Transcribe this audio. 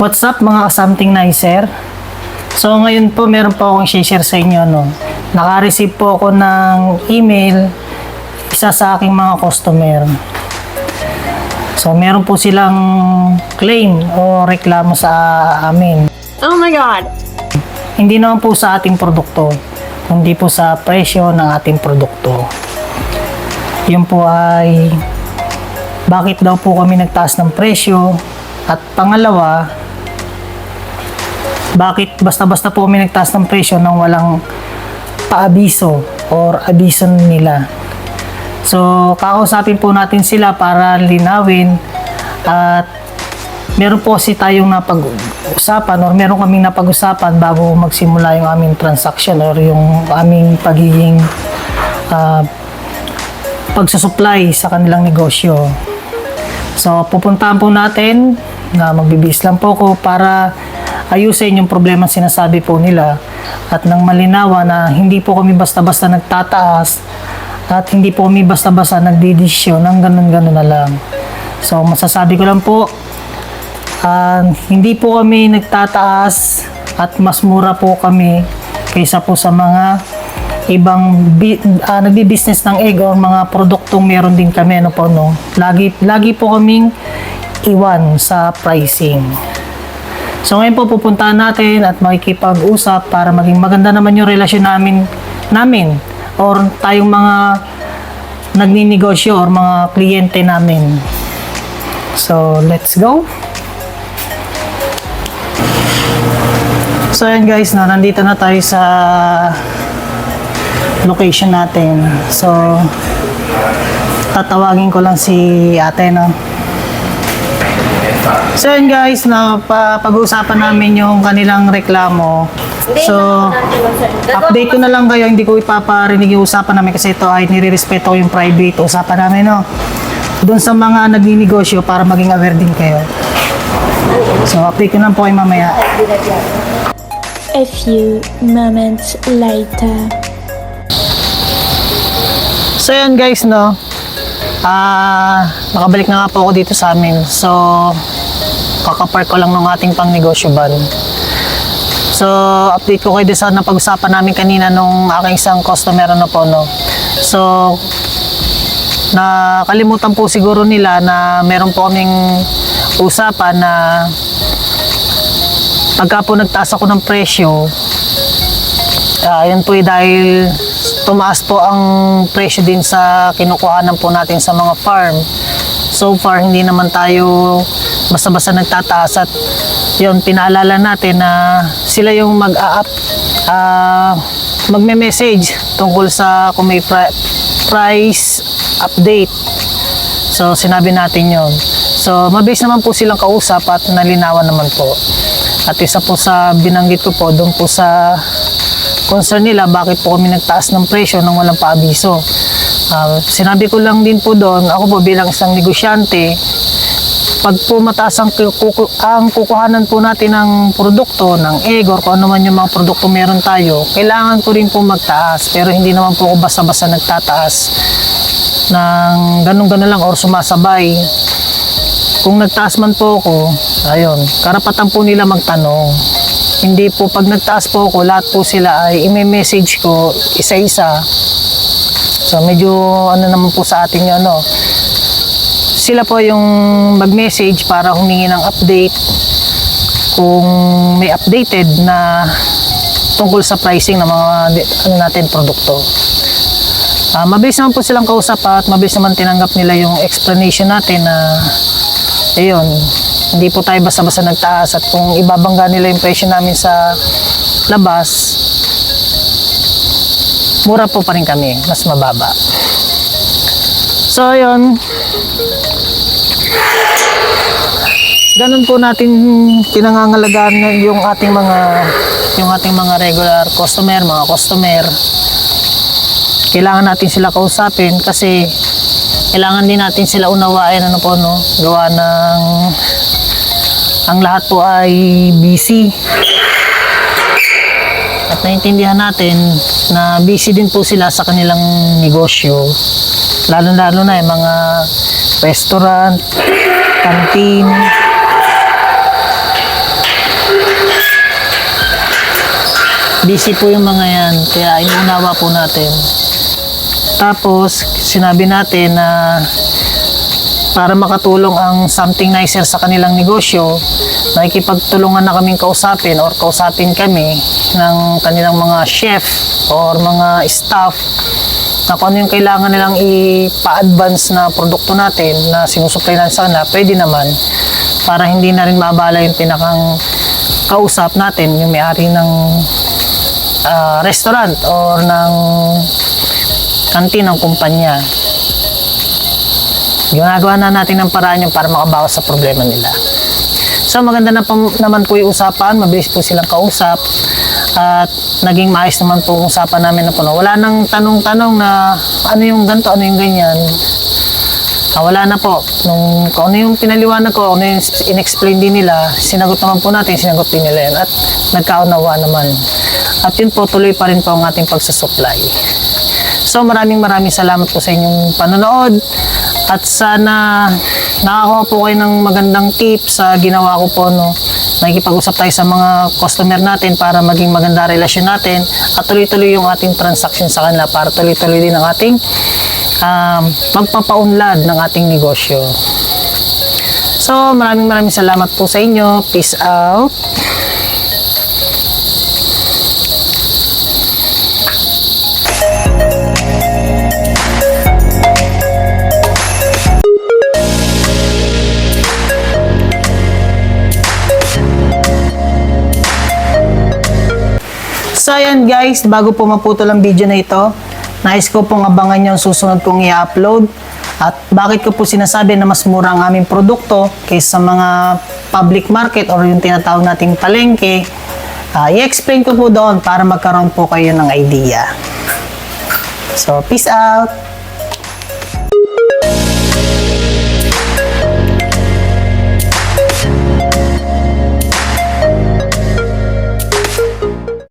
What's up mga something nicer? So ngayon po meron po akong share sa inyo no. Naka-receive po ako ng email isa sa aking mga customer. So meron po silang claim o reklamo sa amin. Oh my god. Hindi naman po sa ating produkto, kundi po sa presyo ng ating produkto. Yun po ay bakit daw po kami nagtaas ng presyo at pangalawa, bakit basta-basta po kami nagtaas ng presyo nang walang paabiso or abiso nila. So, kakausapin po natin sila para linawin at meron po kasi tayong napag-usapan or meron kaming napag-usapan bago magsimula yung aming transaction or yung aming pagiging ah, pagsusupply sa kanilang negosyo. So, pupuntahan po natin na magbibis lang po ko para ayusin yung problema sinasabi po nila at nang malinawa na hindi po kami basta-basta nagtataas at hindi po kami basta-basta nagdidesisyon ng ganun-ganun na lang. So, masasabi ko lang po, ah, hindi po kami nagtataas at mas mura po kami kaysa po sa mga ibang bi- ah, nagbi-business ng egg or mga produktong meron din kami ano po no. Lagi lagi po kaming iwan sa pricing. So ngayon po pupuntahan natin at makikipag-usap para maging maganda naman yung relasyon namin namin or tayong mga nagninegosyo or mga kliyente namin. So let's go. So ayan guys, no, nandito na tayo sa location natin. So tatawagin ko lang si ate no. So yun guys, na pa, pag-uusapan namin yung kanilang reklamo. So, update ko na lang kayo, hindi ko ipaparinig yung usapan namin kasi ito ay nire-respeto ko yung private usapan namin, no? Doon sa mga nagninegosyo para maging aware din kayo. So, update ko na po kayo mamaya. A few moments later. So yan guys, no. Ah, nakabalik na nga po ako dito sa amin. So, kakapark ko lang ng ating pang negosyo van. So, update ko kayo din sa napag-usapan namin kanina nung aking isang customer ano po, no. So, nakalimutan po siguro nila na meron po kaming usapan na pagka po nagtaas ako ng presyo, Ah, yun po ay dahil tumaas po ang presyo din sa kinukuhanan po natin sa mga farm. So far, hindi naman tayo basta-basta nagtataas at yun, pinaalala natin na sila yung mag-a-up, ah, magme-message tungkol sa kung may pri- price update. So, sinabi natin yon. So, mabilis naman po silang kausap at nalinawan naman po. At isa po sa binanggit ko po, doon po sa concern nila, bakit po kami nagtaas ng presyo nang walang paabiso. Ah, sinabi ko lang din po doon, ako po bilang isang negosyante, pag po mataas ang, kuku- ang kukuhanan po natin ng produkto, ng egg or kung ano man yung mga produkto meron tayo, kailangan ko rin po magtaas. Pero hindi naman po ako basta-basta nagtataas ng ganun-ganun lang or sumasabay. Kung nagtaas man po ako, ayun, karapatan po nila magtanong. Hindi po pag nagtaas po ako, lahat po sila ay i-message ko isa-isa. So medyo ano naman po sa atin yun, ano. Sila po yung mag-message para humingi ng update kung may updated na tungkol sa pricing ng mga ano natin produkto. Ah, mabilis naman po silang kausap at mabilis naman tinanggap nila yung explanation natin na ayun, hindi po tayo basta-basta nagtaas at kung ibabangga nila yung presyo namin sa labas, mura po pa rin kami, mas mababa. So, ayun. Ganun po natin pinangangalagaan yung ating mga yung ating mga regular customer, mga customer. Kailangan natin sila kausapin kasi kailangan din natin sila unawain ano po no? Gawa ng ang lahat po ay busy. At naintindihan natin na busy din po sila sa kanilang negosyo. Lalo-lalo na yung mga restaurant, canteen, busy po yung mga yan kaya inuunawa po natin tapos sinabi natin na para makatulong ang something nicer sa kanilang negosyo, nakikipagtulungan na kaming kausapin or kausapin kami ng kanilang mga chef or mga staff na kung ano yung kailangan nilang ipa-advance na produkto natin na sinusupply natin sa kanila, pwede naman para hindi na rin maabala yung pinakang kausap natin, yung may-ari ng ah, restaurant or ng kantin ng kumpanya. Ginagawa na natin ng paraan yung para makabawas sa problema nila. So maganda na pam- naman po yung usapan, mabilis po silang kausap at naging maayos naman po ang usapan namin na puno. Wala nang tanong-tanong na ano yung ganto, ano yung ganyan. Ah, wala na po. Nung, kung ano yung pinaliwanag ko, ano yung in-explain din nila, sinagot naman po natin, sinagot din nila yan. At nagkaunawa naman. At yun po, tuloy pa rin po ang ating pagsusupply. So maraming maraming salamat po sa inyong panonood at sana nakakuha po kayo ng magandang tips sa ginawa ko po no. Nakikipag-usap tayo sa mga customer natin para maging maganda relasyon natin at tuloy-tuloy yung ating transaction sa kanila para tuloy-tuloy din ang ating um, magpapaunlad ng ating negosyo. So maraming maraming salamat po sa inyo. Peace out. Guys, bago po maputol ang video na ito, nais ko pong abangan yung susunod kong i-upload. At bakit ko po sinasabi na mas mura ang aming produkto kaysa sa mga public market or yung tinatawag nating palengke. Ah, i-explain ko po doon para magkaroon po kayo ng idea. So, peace out!